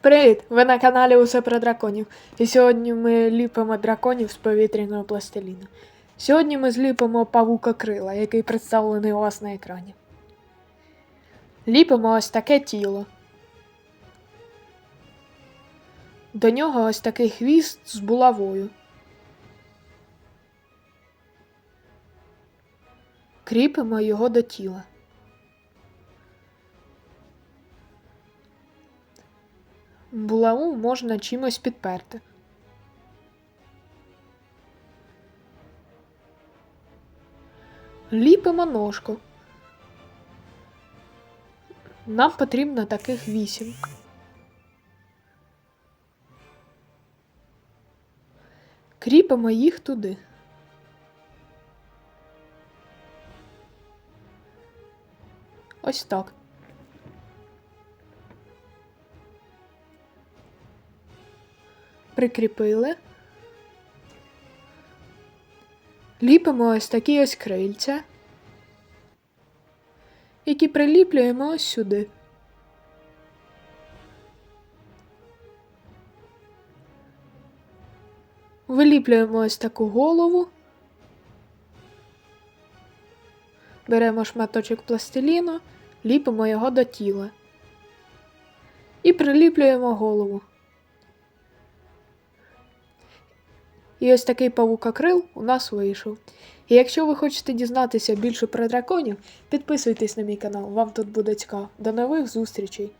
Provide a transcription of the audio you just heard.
Привіт! Ви на каналі Усе про драконів. І сьогодні ми ліпимо драконів з повітряного пластиліну. Сьогодні ми зліпимо павука крила, який представлений у вас на екрані. Ліпимо ось таке тіло. До нього ось такий хвіст з булавою. Кріпимо його до тіла. Булаву можна чимось підперти. Ліпимо ножку. Нам потрібно таких вісім. Кріпимо їх туди. Ось так. Прикріпили. Ліпимо ось такі ось крильця, які приліплюємо ось сюди. Виліплюємо ось таку голову. Беремо шматочок пластиліну, ліпимо його до тіла. І приліплюємо голову. І ось такий павукокрил у нас вийшов. І якщо ви хочете дізнатися більше про драконів, підписуйтесь на мій канал, вам тут буде цікаво. До нових зустрічей!